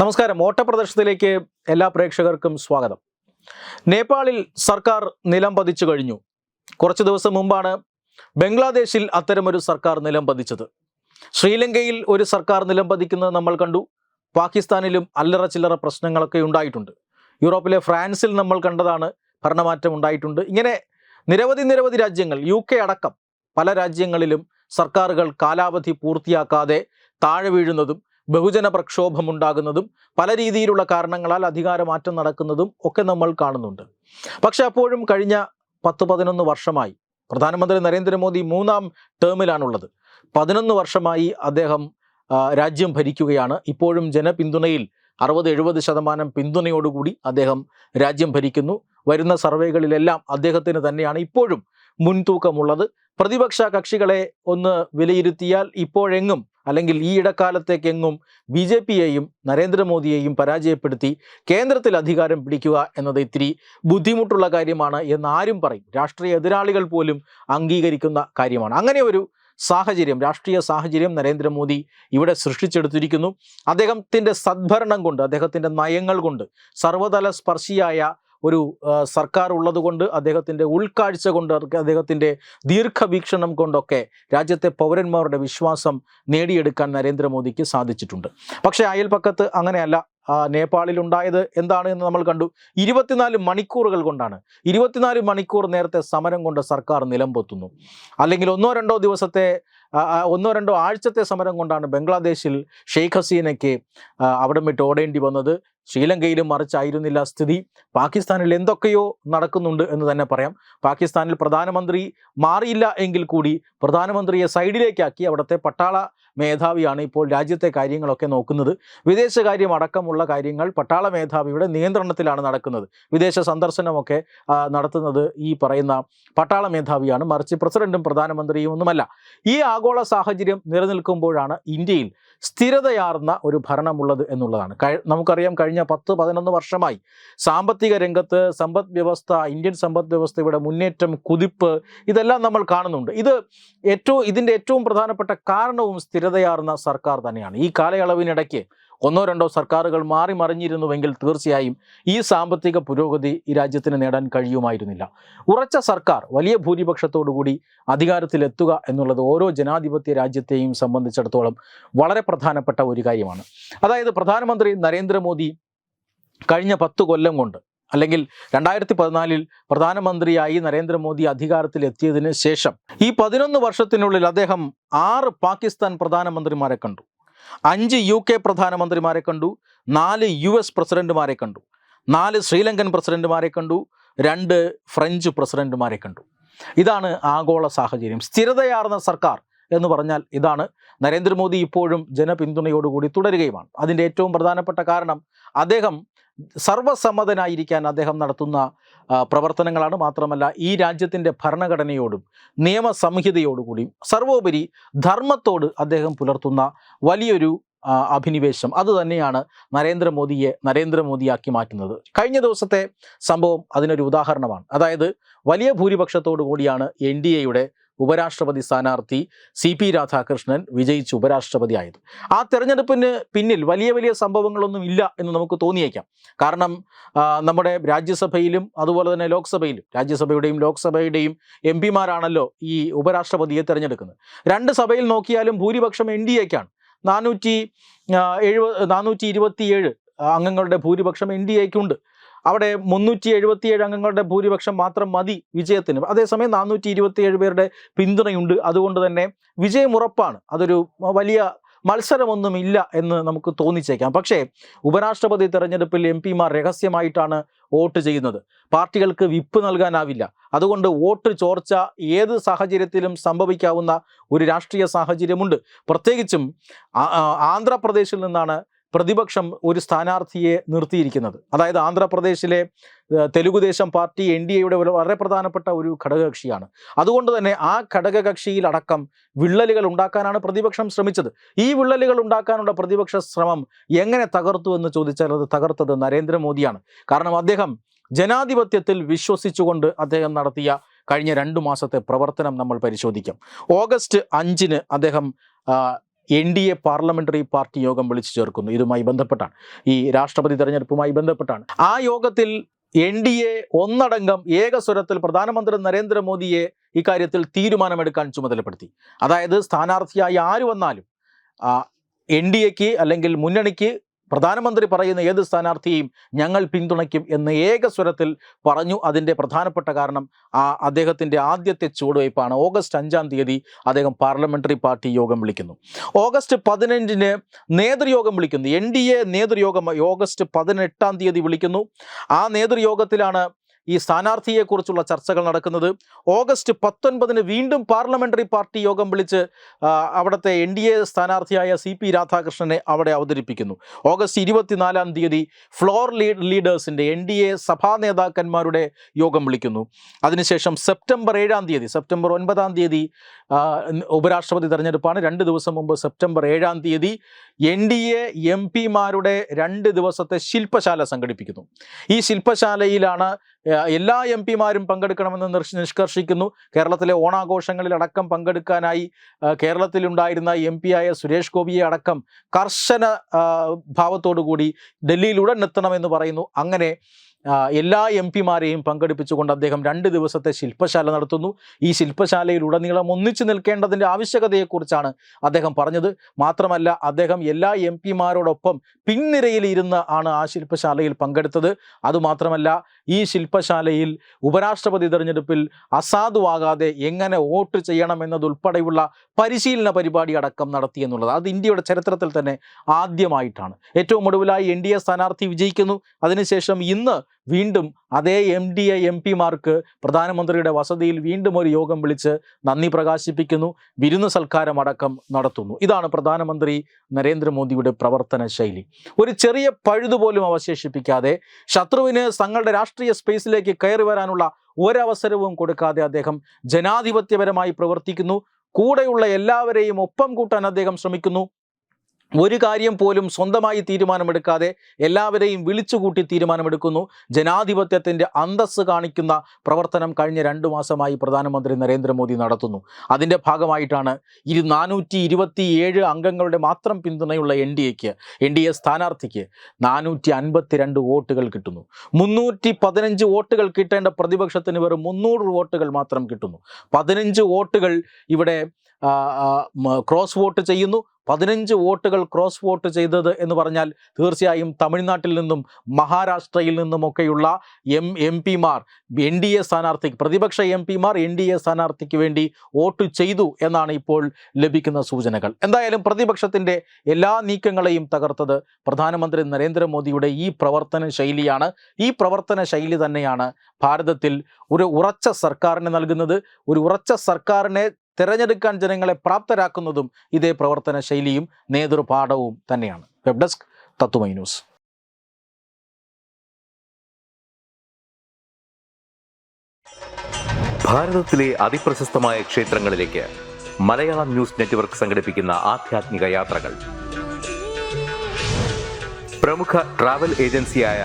നമസ്കാരം. ഓട്ടപ്രദർശനത്തിലേക്ക് എല്ലാ പ്രേക്ഷകർക്കും സ്വാഗതം. നേപ്പാളിൽ സർക്കാർ നിലം പതിച്ചു കഴിഞ്ഞു. കുറച്ച് ദിവസം മുമ്പാണ് ബംഗ്ലാദേശിൽ അത്തരമൊരു സർക്കാർ നിലം പതിച്ചത്. ശ്രീലങ്കയിൽ ഒരു സർക്കാർ നിലം പതിക്കുന്നത് നമ്മൾ കണ്ടു. പാകിസ്ഥാനിലും അല്ലറ ചില്ലറ പ്രശ്നങ്ങളൊക്കെ ഉണ്ടായിട്ടുണ്ട്. യൂറോപ്പിലെ ഫ്രാൻസിൽ നമ്മൾ കണ്ടതാണ് ഭരണമാറ്റം ഉണ്ടായിട്ടുണ്ട്. ഇങ്ങനെ നിരവധി നിരവധി രാജ്യങ്ങൾ യു അടക്കം പല രാജ്യങ്ങളിലും സർക്കാരുകൾ കാലാവധി പൂർത്തിയാക്കാതെ താഴെ വീഴുന്നതും ബഹുജന പ്രക്ഷോഭമുണ്ടാകുന്നതും പല രീതിയിലുള്ള കാരണങ്ങളാൽ അധികാരമാറ്റം നടക്കുന്നതും ഒക്കെ നമ്മൾ കാണുന്നുണ്ട്. പക്ഷെ അപ്പോഴും കഴിഞ്ഞ പത്ത് പതിനൊന്ന് വർഷമായി പ്രധാനമന്ത്രി നരേന്ദ്രമോദി മൂന്നാം ടേമിലാണുള്ളത് പതിനൊന്ന് വർഷമായി അദ്ദേഹം രാജ്യം ഭരിക്കുകയാണ്. ഇപ്പോഴും ജനപിന്തുണയിൽ അറുപത് എഴുപത് ശതമാനം പിന്തുണയോടുകൂടി അദ്ദേഹം രാജ്യം ഭരിക്കുന്നു. വരുന്ന സർവേകളിലെല്ലാം അദ്ദേഹത്തിന് തന്നെയാണ് ഇപ്പോഴും മുൻതൂക്കമുള്ളത്. പ്രതിപക്ഷ കക്ഷികളെ ഒന്ന് വിലയിരുത്തിയാൽ ഇപ്പോഴെങ്ങും അല്ലെങ്കിൽ ഈ ഇടക്കാലത്തേക്കെങ്ങും ബി ജെ പിയെയും നരേന്ദ്രമോദിയെയും പരാജയപ്പെടുത്തി കേന്ദ്രത്തിൽ അധികാരം പിടിക്കുക എന്നത് ഇത്തിരി ബുദ്ധിമുട്ടുള്ള കാര്യമാണ് എന്ന് ആരും പറയും. രാഷ്ട്രീയ എതിരാളികൾ പോലും അംഗീകരിക്കുന്ന കാര്യമാണ്. അങ്ങനെ ഒരു സാഹചര്യം രാഷ്ട്രീയ സാഹചര്യം നരേന്ദ്രമോദി ഇവിടെ സൃഷ്ടിച്ചെടുത്തിരിക്കുന്നു. അദ്ദേഹത്തിന്റെ സദ്ഭരണം കൊണ്ട് അദ്ദേഹത്തിന്റെ നയങ്ങൾ കൊണ്ട് സർവതല സ്പർശിയായ ഒരു സർക്കാർ ഉള്ളതുകൊണ്ട് അദ്ദേഹത്തിന്റെ ഉൾക്കാഴ്ച കൊണ്ട് അദ്ദേഹത്തിന്റെ ദീർഘവീക്ഷണം കൊണ്ടൊക്കെ രാജ്യത്തെ പൗരന്മാരുടെ വിശ്വാസം നേടിയെടുക്കാൻ നരേന്ദ്രമോദിക്ക് സാധിച്ചിട്ടുണ്ട്. പക്ഷേ അയൽപ്പക്കത്ത് അങ്ങനെയല്ല. നേപ്പാളിൽ ഉണ്ടായത് എന്താണ് എന്ന് നമ്മൾ കണ്ടു. ഇരുപത്തിനാല് മണിക്കൂറുകൾ കൊണ്ടാണ്. ഇരുപത്തിനാല് മണിക്കൂർ നേരത്തെ സമരം കൊണ്ട് സർക്കാർ നിലംപൊത്തുന്നു. അല്ലെങ്കിൽ ഒന്നോ രണ്ടോ ദിവസത്തെ ഒന്നോ രണ്ടോ ആഴ്ചത്തെ സമരം കൊണ്ടാണ് ബംഗ്ലാദേശിൽ ഷെയ്ഖ് ഹസീനയ്ക്ക് അവിടം വിട്ട് ഓടേണ്ടി വന്നത്. ശ്രീലങ്കയിലും മറിച്ചായിരുന്നില്ല സ്ഥിതി. പാകിസ്ഥാനിൽ എന്തൊക്കെയോ നടക്കുന്നുണ്ട് എന്ന് തന്നെ പറയാം. പാകിസ്ഥാനിൽ പ്രധാനമന്ത്രി മാറിയില്ല എങ്കിൽ കൂടി പ്രധാനമന്ത്രിയെ സൈഡിലേക്കാക്കി അവിടുത്തെ പട്ടാള മേധാവിയാണ് ഇപ്പോൾ രാജ്യത്തെ കാര്യങ്ങളൊക്കെ നോക്കുന്നത്. വിദേശകാര്യം അടക്കമുള്ള കാര്യങ്ങൾ പട്ടാള മേധാവിയുടെ നിയന്ത്രണത്തിലാണ് നടക്കുന്നത്. വിദേശ സന്ദർശനമൊക്കെ നടത്തുന്നത് ഈ പറയുന്ന പട്ടാള മേധാവിയാണ്. മറിച്ച് പ്രസിഡന്റും പ്രധാനമന്ത്രിയും ഒന്നുമല്ല. ഈ ആഗോള സാഹചര്യം നിലനിൽക്കുമ്പോഴാണ് ഇന്ത്യയിൽ സ്ഥിരതയാർന്ന ഒരു ഭരണമുള്ളത് എന്നുള്ളതാണ്. നമുക്കറിയാം കഴിഞ്ഞ പത്ത് പതിനൊന്ന് വർഷമായി സാമ്പത്തിക രംഗത്ത് സമ്പദ് വ്യവസ്ഥ ഇന്ത്യൻ സമ്പദ് വ്യവസ്ഥയുടെ മുന്നേറ്റം കുതിപ്പ് ഇതെല്ലാം നമ്മൾ കാണുന്നുണ്ട്. ഇത് ഏറ്റവും ഇതിന്റെ ഏറ്റവും പ്രധാനപ്പെട്ട കാരണവും സ്ഥിരതയാർന്ന സർക്കാർ തന്നെയാണ്. ഈ കാലയളവിനിടയ്ക്ക് ഒന്നോ രണ്ടോ സർക്കാരുകൾ മാറി മറിഞ്ഞിരുന്നുവെങ്കിൽ തീർച്ചയായും ഈ സാമ്പത്തിക പുരോഗതി ഈ രാജ്യത്തിന് നേടാൻ കഴിയുമായിരുന്നില്ല. ഉറച്ച സർക്കാർ വലിയ ഭൂരിപക്ഷത്തോടുകൂടി അധികാരത്തിലെത്തുക എന്നുള്ളത് ഓരോ ജനാധിപത്യ രാജ്യത്തെയും സംബന്ധിച്ചിടത്തോളം വളരെ പ്രധാനപ്പെട്ട ഒരു കാര്യമാണ്. അതായത് പ്രധാനമന്ത്രി നരേന്ദ്രമോദി കഴിഞ്ഞ പത്ത് കൊല്ലം കൊണ്ട് അല്ലെങ്കിൽ രണ്ടായിരത്തി പതിനാലിൽ പ്രധാനമന്ത്രിയായി നരേന്ദ്രമോദി അധികാരത്തിലെത്തിയതിന് ശേഷം ഈ പതിനൊന്ന് വർഷത്തിനുള്ളിൽ അദ്ദേഹം ആറ് പാകിസ്ഥാൻ പ്രധാനമന്ത്രിമാരെ കണ്ടു. അഞ്ച് യു കെ പ്രധാനമന്ത്രിമാരെ കണ്ടു. നാല് യു എസ് പ്രസിഡന്റുമാരെ കണ്ടു. നാല് ശ്രീലങ്കൻ പ്രസിഡന്റുമാരെ കണ്ടു. രണ്ട് ഫ്രഞ്ച് പ്രസിഡന്റുമാരെ കണ്ടു. ഇതാണ് ആഗോള സാഹചര്യം. സ്ഥിരതയാർന്ന സർക്കാർ എന്ന് പറഞ്ഞാൽ ഇതാണ്. നരേന്ദ്രമോദി ഇപ്പോഴും ജനപിന്തുണയോടുകൂടി തുടരുകയുമാണ്. അതിന്റെ ഏറ്റവും പ്രധാനപ്പെട്ട കാരണം അദ്ദേഹം സർവസമ്മതനായിരിക്കാൻ അദ്ദേഹം നടത്തുന്ന പ്രവർത്തനങ്ങളാണ് മാത്രമല്ല ഈ രാജ്യത്തിന്റെ ഭരണഘടനയോടും നിയമസംഹിതയോടുകൂടിയും സർവോപരി ധർമ്മത്തോട് അദ്ദേഹം പുലർത്തുന്ന വലിയൊരു അഭിനിവേശം. അതുതന്നെയാണ് നരേന്ദ്രമോദിയെ നരേന്ദ്രമോദിയാക്കി മാറ്റുന്നത്. കഴിഞ്ഞ ദിവസത്തെ സംഭവം അതിനൊരു ഉദാഹരണമാണ്. അതായത് വലിയ ഭൂരിപക്ഷത്തോടു കൂടിയാണ് എൻ ഡി എയുടെ ഉപരാഷ്ട്രപതി സ്ഥാനാർത്ഥി സി പി രാധാകൃഷ്ണൻ വിജയിച്ച് ഉപരാഷ്ട്രപതിയായത്. ആ തെരഞ്ഞെടുപ്പിന് പിന്നിൽ വലിയ വലിയ സംഭവങ്ങളൊന്നും ഇല്ല എന്ന് നമുക്ക് തോന്നിയേക്കാം. കാരണം നമ്മുടെ രാജ്യസഭയിലും അതുപോലെ തന്നെ ലോക്സഭയിലും രാജ്യസഭയുടെയും ലോക്സഭയുടെയും എം പിമാരാണല്ലോ ഈ ഉപരാഷ്ട്രപതിയെ തിരഞ്ഞെടുക്കുന്നത്. രണ്ട് സഭയിൽ നോക്കിയാലും ഭൂരിപക്ഷം എൻ ഡി എക്കാണ്. നാനൂറ്റി എഴുപത് നാനൂറ്റി ഇരുപത്തിയേഴ് അംഗങ്ങളുടെ ഭൂരിപക്ഷം എൻ ഡി എക്കുണ്ട്. അവിടെ മുന്നൂറ്റി എഴുപത്തിയേഴ് അംഗങ്ങളുടെ ഭൂരിപക്ഷം മാത്രം മതി വിജയത്തിന്. അതേസമയം നാനൂറ്റി ഇരുപത്തിയേഴ് പേരുടെ പിന്തുണയുണ്ട്. അതുകൊണ്ട് തന്നെ വിജയം ഉറപ്പാണ്. അതൊരു വലിയ മത്സരമൊന്നുമില്ല എന്ന് നമുക്ക് തോന്നിച്ചേക്കാം. പക്ഷേ ഉപരാഷ്ട്രപതി തെരഞ്ഞെടുപ്പിൽ എം പിമാർ രഹസ്യമായിട്ടാണ് വോട്ട് ചെയ്യുന്നത്. പാർട്ടികൾക്ക് വിപ്പ് നൽകാനാവില്ല. അതുകൊണ്ട് വോട്ട് ചോർച്ച ഏത് സാഹചര്യത്തിലും സംഭവിക്കാവുന്ന ഒരു രാഷ്ട്രീയ സാഹചര്യമുണ്ട്. പ്രത്യേകിച്ചും ആന്ധ്രാപ്രദേശിൽ നിന്നാണ് പ്രതിപക്ഷം ഒരു സ്ഥാനാർത്ഥിയെ നിർത്തിയിരിക്കുന്നത്. അതായത് ആന്ധ്രാപ്രദേശിലെ തെലുഗുദേശം പാർട്ടി എൻ ഡി എയുടെ വളരെ പ്രധാനപ്പെട്ട ഒരു ഘടകകക്ഷിയാണ്. അതുകൊണ്ട് തന്നെ ആ ഘടകകക്ഷിയിലടക്കം വിള്ളലുകൾ ഉണ്ടാക്കാനാണ് പ്രതിപക്ഷം ശ്രമിച്ചത്. ഈ വിള്ളലുകൾ ഉണ്ടാക്കാനുള്ള പ്രതിപക്ഷ ശ്രമം എങ്ങനെ തകർത്തു എന്ന് ചോദിച്ചാൽ അത് തകർത്തത് നരേന്ദ്രമോദിയാണ്. കാരണം അദ്ദേഹം ജനാധിപത്യത്തിൽ വിശ്വസിച്ചുകൊണ്ട് അദ്ദേഹം നടത്തിയ കഴിഞ്ഞ രണ്ടു മാസത്തെ പ്രവർത്തനം നമ്മൾ പരിശോധിക്കാം. ഓഗസ്റ്റ് അഞ്ചിന് അദ്ദേഹം N D A parliamentary party യോഗം വിളിച്ചു ചേർക്കുന്നു. ഇതുമായി ബന്ധപ്പെട്ടാണ്. ഈ രാഷ്ട്രപതി തെരഞ്ഞെടുപ്പുമായി ബന്ധപ്പെട്ടാണ്. ആ യോഗത്തിൽ എൻ ഡി എ ഒന്നടങ്കം ഏകസ്വരത്തിൽ പ്രധാനമന്ത്രി നരേന്ദ്രമോദിയെ ഇക്കാര്യത്തിൽ തീരുമാനമെടുക്കാൻ ചുമതലപ്പെടുത്തി. അതായത് സ്ഥാനാർത്ഥിയായി ആര് വന്നാലും എൻ ഡി എക്ക് അല്ലെങ്കിൽ മുന്നണിക്ക് പ്രധാനമന്ത്രി പറയുന്ന ഏത് സ്ഥാനാർത്ഥിയെയും ഞങ്ങൾ പിന്തുണയ്ക്കും എന്ന് ഏകസ്വരത്തിൽ പറഞ്ഞു അതിന്റെ പ്രധാനപ്പെട്ട കാരണം ആ അദ്ദേഹത്തിന്റെ ആദ്യത്തെ ചുവടുവയ്പ്പാണ്. ഓഗസ്റ്റ് അഞ്ചാം തീയതി അദ്ദേഹം പാർലമെന്ററി പാർട്ടി യോഗം വിളിക്കുന്നു. ഓഗസ്റ്റ് പതിനഞ്ചിന് നേതൃയോഗം വിളിക്കുന്നു. എൻ ഡി എ നേതൃയോഗം ഓഗസ്റ്റ് പതിനെട്ടാം തീയതി വിളിക്കുന്നു. ആ നേതൃയോഗത്തിലാണ് ഈ സ്ഥാനാർത്ഥിയെക്കുറിച്ചുള്ള ചർച്ചകൾ നടക്കുന്നത്. ഓഗസ്റ്റ് പത്തൊൻപതിന് വീണ്ടും പാർലമെന്ററി പാർട്ടി യോഗം വിളിച്ച് അവിടുത്തെ എൻ ഡി എ സ്ഥാനാർത്ഥിയായ സി പി രാധാകൃഷ്ണനെ അവിടെ അവതരിപ്പിക്കുന്നു. ഓഗസ്റ്റ് ഇരുപത്തിനാലാം തീയതി ഫ്ലോർ ലീഡ് ലീഡേഴ്സിന്റെ എൻ ഡി എ സഭാ നേതാക്കന്മാരുടെ യോഗം വിളിക്കുന്നു. അതിനുശേഷം സെപ്റ്റംബർ ഏഴാം തീയതി സെപ്റ്റംബർ ഒൻപതാം തീയതി ഉപരാഷ്ട്രപതി തെരഞ്ഞെടുപ്പാണ്. രണ്ട് ദിവസം മുമ്പ് സെപ്റ്റംബർ ഏഴാം തീയതി എൻ ഡി എ എം പിമാരുടെ രണ്ട് ദിവസത്തെ ശില്പശാല സംഘടിപ്പിക്കുന്നു. ഈ ശില്പശാലയിലാണ് എല്ലാ എം പിമാരും പങ്കെടുക്കണമെന്ന് നിഷ്കർഷിക്കുന്നു. കേരളത്തിലെ ഓണാഘോഷങ്ങളിൽ അടക്കം പങ്കെടുക്കാനായി കേരളത്തിലുണ്ടായിരുന്ന എം പി ആയ സുരേഷ് ഗോപിയെ അടക്കം കർശന ഭാവത്തോടു കൂടി ഡൽഹിയിൽ ഉടൻ എത്തണമെന്ന് പറയുന്നു. അങ്ങനെ എല്ലാ എം പിമാരെയും പങ്കെടുപ്പിച്ചുകൊണ്ട് അദ്ദേഹം രണ്ട് ദിവസത്തെ ശില്പശാല നടത്തുന്നു. ഈ ശില്പശാലയിൽ ഉടനീളം ഒന്നിച്ചു നിൽക്കേണ്ടതിന്റെ ആവശ്യകതയെക്കുറിച്ചാണ് അദ്ദേഹം പറഞ്ഞത്. മാത്രമല്ല അദ്ദേഹം എല്ലാ എം പിമാരോടൊപ്പം പിൻനിരയിൽ ഇരുന്ന് ആണ് ആ ശില്പശാലയിൽ പങ്കെടുത്തത്. അതുമാത്രമല്ല ഈ ശില്പശാലയിൽ ഉപരാഷ്ട്രപതി തിരഞ്ഞെടുപ്പിൽ അസാധുവാകാതെ എങ്ങനെ വോട്ട് ചെയ്യണമെന്നതുൾപ്പെടെയുള്ള പരിശീലന പരിപാടി അടക്കം നടത്തി എന്നുള്ളത്. അത് ഇന്ത്യയുടെ ചരിത്രത്തിൽ തന്നെ ആദ്യമായിട്ടാണ്. ഏറ്റവും ഒടുവിലായി എൻ ഡി എ സ്ഥാനാർത്ഥി വിജയിക്കുന്നു. അതിനുശേഷം ഇന്ന് വീണ്ടും അതേ എം ഡി എ എം പിമാർക്ക് പ്രധാനമന്ത്രിയുടെ വസതിയിൽ വീണ്ടും ഒരു യോഗം വിളിച്ച് നന്ദി പ്രകാശിപ്പിക്കുന്നു. വിരുന്ന് സൽക്കാരമടക്കം നടത്തുന്നു. ഇതാണ് പ്രധാനമന്ത്രി നരേന്ദ്രമോദിയുടെ പ്രവർത്തന ശൈലി. ഒരു ചെറിയ പഴുതുപോലും അവശേഷിപ്പിക്കാതെ ശത്രുവിന് തങ്ങളുടെ രാഷ്ട്രീയ സ്പേസിലേക്ക് കയറി വരാനുള്ള ഒരവസരവും കൊടുക്കാതെ അദ്ദേഹം ജനാധിപത്യപരമായി പ്രവർത്തിക്കുന്നു. കൂടെയുള്ള എല്ലാവരെയും ഒപ്പം കൂട്ടാൻ അദ്ദേഹം ശ്രമിക്കുന്നു. ഒരു കാര്യം പോലും സ്വന്തമായി തീരുമാനമെടുക്കാതെ എല്ലാവരെയും വിളിച്ചുകൂട്ടി തീരുമാനമെടുക്കുന്നു. ജനാധിപത്യത്തിന്റെ അന്തസ്സ് കാണിക്കുന്ന പ്രവർത്തനം കഴിഞ്ഞ രണ്ടു മാസമായി പ്രധാനമന്ത്രി നരേന്ദ്രമോദി നടത്തുന്നു. അതിന്റെ ഭാഗമായിട്ടാണ് ഇരു നാനൂറ്റി അംഗങ്ങളുടെ മാത്രം പിന്തുണയുള്ള എൻ ഡി എക്ക് എൻ ഡി എ സ്ഥാനാർത്ഥിക്ക് നാനൂറ്റി അൻപത്തിരണ്ട് വോട്ടുകൾ കിട്ടുന്നു. മുന്നൂറ്റി പതിനഞ്ച് വോട്ടുകൾ കിട്ടേണ്ട പ്രതിപക്ഷത്തിന് വെറും മുന്നൂറ് വോട്ടുകൾ മാത്രം കിട്ടുന്നു. പതിനഞ്ച് വോട്ടുകൾ ഇവിടെ ക്രോസ് വോട്ട് ചെയ്യുന്നു. പതിനഞ്ച് വോട്ടുകൾ ക്രോസ് വോട്ട് ചെയ്തത് എന്ന് പറഞ്ഞാൽ തീർച്ചയായും തമിഴ്നാട്ടിൽ നിന്നും മഹാരാഷ്ട്രയിൽ നിന്നുമൊക്കെയുള്ള എം എം പിമാർ എൻ ഡി എ സ്ഥാനാർത്ഥിക്ക് പ്രതിപക്ഷ എം പിമാർ എൻ ഡി എ സ്ഥാനാർത്ഥിക്ക് വേണ്ടി വോട്ട് ചെയ്തു എന്നാണ് ഇപ്പോൾ ലഭിക്കുന്ന സൂചനകൾ. എന്തായാലും പ്രതിപക്ഷത്തിന്റെ എല്ലാ നീക്കങ്ങളെയും തകർത്തത് പ്രധാനമന്ത്രി നരേന്ദ്രമോദിയുടെ ഈ പ്രവർത്തന ശൈലിയാണ്. ഈ പ്രവർത്തന ശൈലി തന്നെയാണ് ഭാരതത്തിൽ ഒരു ഉറച്ച സർക്കാരിന് നൽകുന്നത്. ഒരു ഉറച്ച സർക്കാരിനെ തിരഞ്ഞെടുക്കാൻ ജനങ്ങളെ പ്രാപ്തരാക്കുന്നതും ഇതേ പ്രവർത്തന ശൈലിയും നേതൃപാഠവും തന്നെയാണ്. വെബ് ഡെസ്ക് തത്തുമൈ ന്യൂസ് ഭാരതത്തിലെ അതിപ്രശസ്തമായ ക്ഷേത്രങ്ങളിലേക്ക് മലയാളം ന്യൂസ് നെറ്റ്വർക്ക് സംഘടിപ്പിക്കുന്ന യാത്രകൾ. പ്രമുഖ ഏജൻസിയായ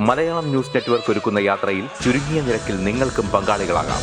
മലയാളം ന്യൂസ് നെറ്റ്വർക്ക് ഒരുക്കുന്ന യാത്രയിൽ ചുരുങ്ങിയ നിരക്കിൽ പങ്കാളികളാകാം.